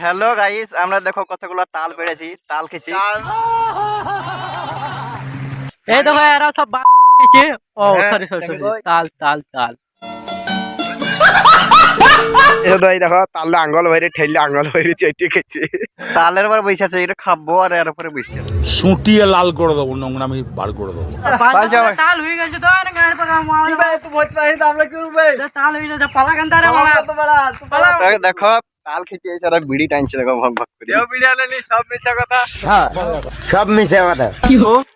Hello guys আমরা দেখো কতগুলো তাল পেড়েছি তাল খেছি এই দেখো এরা সব বা- দিচ্ছে ও সরি সরি সরি তাল তাল তাল। এই দেখো তাহলে আঙ্গল বাইরে ঠেললে আঙ্গল বাইরে চেটে খেয়েছে। তালের পর বসে আছে এটা খাব আর এর উপরে বসে সুটিয়ে লাল করে দেবো নোংরামি বার করে দেবো। তাল হয়ে গেছে তো আর গাড়ি পাকা আমরা কি করবে? তাল হয়ে গেছে পালা কান্তা রে काल सारा बीड़ी टाइम से भग भग यो बीड़ी नहीं सब हाँ सब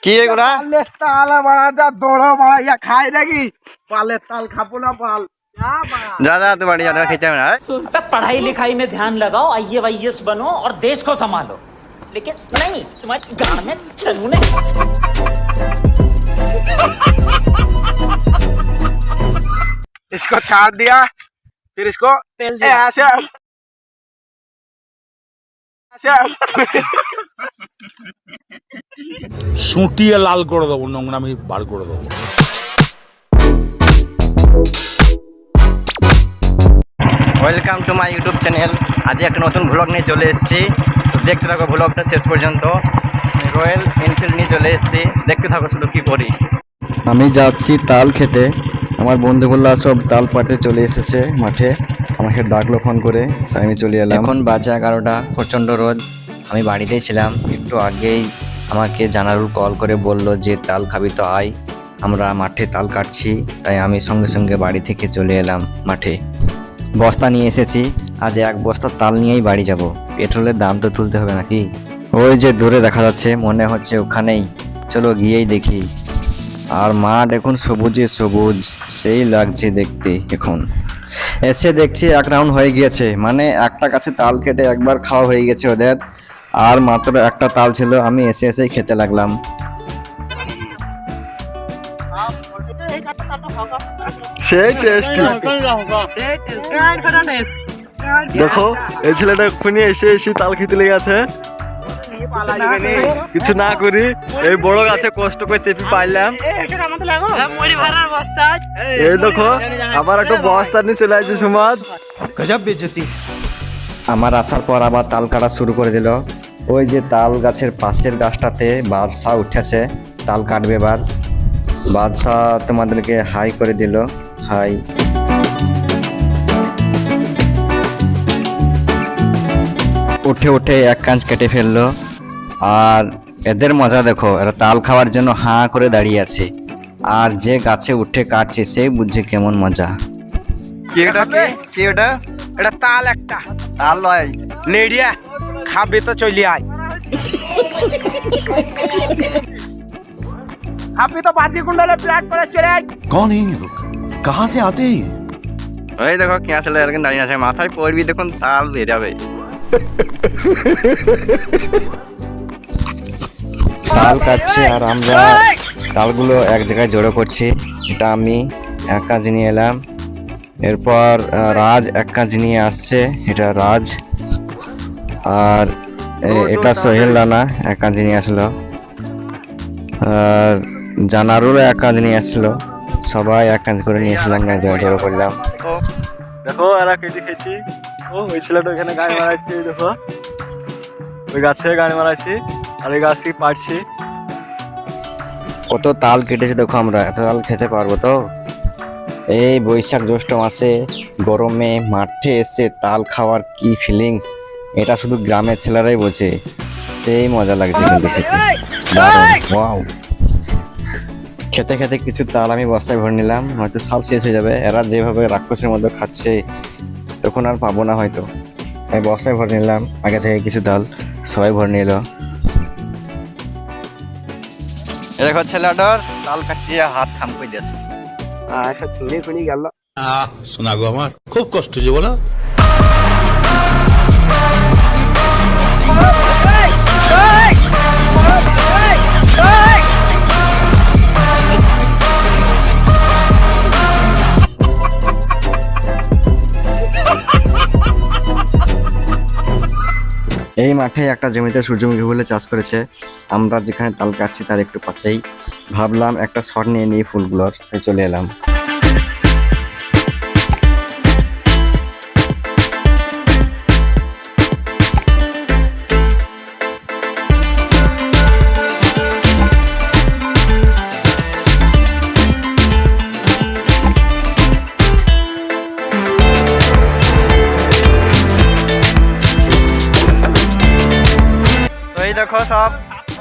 की है? ले ताला बड़ा जा बड़ा या खाए देगी। पाले ताल खापो ना पाल ज़्यादा तो बढ़िया खींचा मेरा पढ़ाई लिखाई में ध्यान लगाओ आइए वाईएस बनो और देश को संभालो। लेकिन नहीं तुम्हारे गाँव में चलू नहीं। इसको छाड़ दिया फिर इसको ऐसे সুটিয়ে লাল করে দেবো নোংরামি বার করে দেবো। Welcome to my YouTube channel আজ একটা নতুন ভ্লগ নিয়ে চলে এসেছি। তো দেখতে থাকো ভ্লগটা শেষ পর্যন্ত। রয়্যাল এনফিল্ড নিয়ে চলে এসেছি। দেখতে থাকো শুধু কি করি। আমি যাচ্ছি তাল খেতে আমার বন্ধুগুলো সব তাল পাটে চলে এসেছে মাঠে। আমাকে ডাকলো ফোন করে আমি চলে এলাম। এখন বাজে এগারোটা, প্রচণ্ড রোদ। আমি বাড়িতেই ছিলাম। একটু আগেই আমাকে জানারুল কল করে বলল যে, তাল খাবি তো, আয়। আমরা মাঠে তাল কাটছি, তাই আমি সঙ্গে সঙ্গে বাড়ি থেকে চলে এলাম মাঠে। বস্তা নিয়ে এসেছি। আজ এক বস্তা তাল নিয়েই বাড়ি যাব। পেট্রোলের দাম তো তুলতে হবে নাকি? ওই যে দূরে দেখা যাচ্ছে, মনে হচ্ছে ওখানেই। চলো গিয়েই দেখি। আর মাঠ এখন সবুজে সবুজ। সেই লাগছে দেখতে এখন। এসে দেখছি এক রাউন্ড হয়ে গিয়েছে। মানে একটা কাছে তাল কেটে একবার খাওয়া হয়ে গেছে ওদের। আর মাত্র একটা তাল ছিল, আমি এসে এসেই খেতে লাগলাম। সেই টেস্টি দেখো, এই ছেলেটা এক্ষুনি এসে এসে তাল খেতে লেগে আছে। কিছু না করি এই বড় গাছে কষ্ট করে চেপে পাইলাম। বস্তা। এই দেখো আবার একটু বস্তা নিয়ে চলে আসছে সমাজ আমার আসার পর আবার তাল কাটা শুরু করে দিল। ওই যে তাল গাছের পাশের গাছটাতে বাদশাহ উঠেছে তাল কাটবে এবার। বাদশাহ তোমাদেরকে হাই করে দিল হাই। উঠে উঠে এক কাঁচ কেটে ফেলল। আর এদের মজা দেখো এরা তাল খাওয়ার জন্য হাঁ করে দাঁড়িয়ে আছে। আর যে গাছে উঠে কাটছে সেই বুঝছে কেমন মজা। কি ওটা কি? কি ওটা এটা তাল একটা। তাল লয়। নেড়িয়া খাবে তো চলে আয়। খাবি তো বাজি কুণ্ডলে প্লাট করে চলে আয়। কন এই লোক কাহা সে আতে ওই দেখো কে আসলে এরকম দাঁড়িয়ে আছে। মাথায় পড়বি দেখুন তাল বেরাবে তাল কাটছে আর আমরা তালগুলো এক জায়গায় জড়ো করছি। এটা আমি এক কাজ নিয়ে এলাম। এরপর রাজ এক কাজ নিয়ে আসছে। এটা রাজ। আর এটা সোহেল রানা এক কাজ নিয়ে আসলো। আর জানারুরও এক কাজ নিয়ে আসলো। সবাই এক কাজ করে নিয়ে আসলাম এক জায়গায় জড়ো করলাম। দেখো দেখো এরা কেটে খেয়েছি। ও ওই ছেলেটা ওখানে গাড়ি মারাচ্ছি ওই দেখো। ওই গাছে গাড়ি মারাচ্ছি আর ওই গাছ থেকে পাড়ছি। কত তাল কেটেছে দেখো আমরা এত তাল খেতে পারব তো? এই বৈশাখ জ্যৈষ্ঠ মাসে গরমে মাঠে এসে তাল খাওয়ার কি ফিলিংস এটা শুধু গ্রামের ছেলেরাই বোঝে। সেই মজা লাগছে কিন্তু খেতে। ওয়াও খেতে খেতে কিছু তাল আমি বস্তায় ভরে নিলাম হয়তো সব শেষ হয়ে যাবে। এরা যেভাবে রাক্ষসের মধ্যে খাচ্ছে তখন আর পাবো না হয়তো। আমি বস্তায় ভরে নিলাম আগে থেকে কিছু তাল সবাই ভরে নিল। দেখো ছেলেটার তাল কাটিয়ে হাত খাম কই দিয়েছে। আচ্ছা শুনে শুনি গেল। শোনা গো আমার খুব কষ্ট যে বলো। এই মাঠে একটা জমিতে সূর্যমুখী ফুলে চাষ করেছে। আমরা যেখানে তাল কাটছি তার একটু পাশেই। ভাবলাম একটা শট নিয়ে নিয়ে ফুলগুলোর। চলে এলাম। এই দেখো সব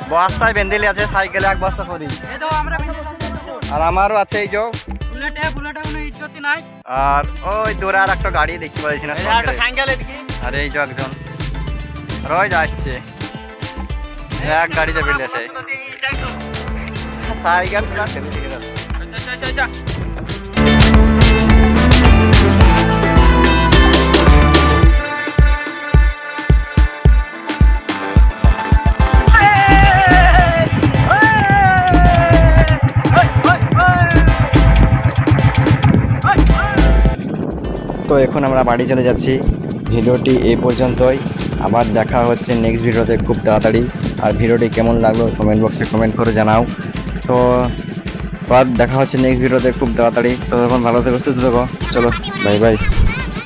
বস্তায় বেঁধেলি আছে সাইকেলে এক বস্তা করি। আর আমারও আছে এই যে। নাই। আর ওই দূরে আর একটা গাড়ি দেখতে পাচ্ছি না আর এই যে একজন। রোজ আসছে। এক গাড়িতে বেরিয়েছে সাইকেল এখন আমরা বাড়ি চলে যাচ্ছি। ভিডিওটি এই পর্যন্তই। আবার দেখা হচ্ছে নেক্সট ভিডিওতে খুব তাড়াতাড়ি। আর ভিডিওটি কেমন লাগল কমেন্ট বক্সে কমেন্ট করে জানাও। তো, আবার দেখা হচ্ছে নেক্সট ভিডিওতে খুব তাড়াতাড়ি। তো তখন ভালো থেকে, সুস্থ থেকো। চলো বাই বাই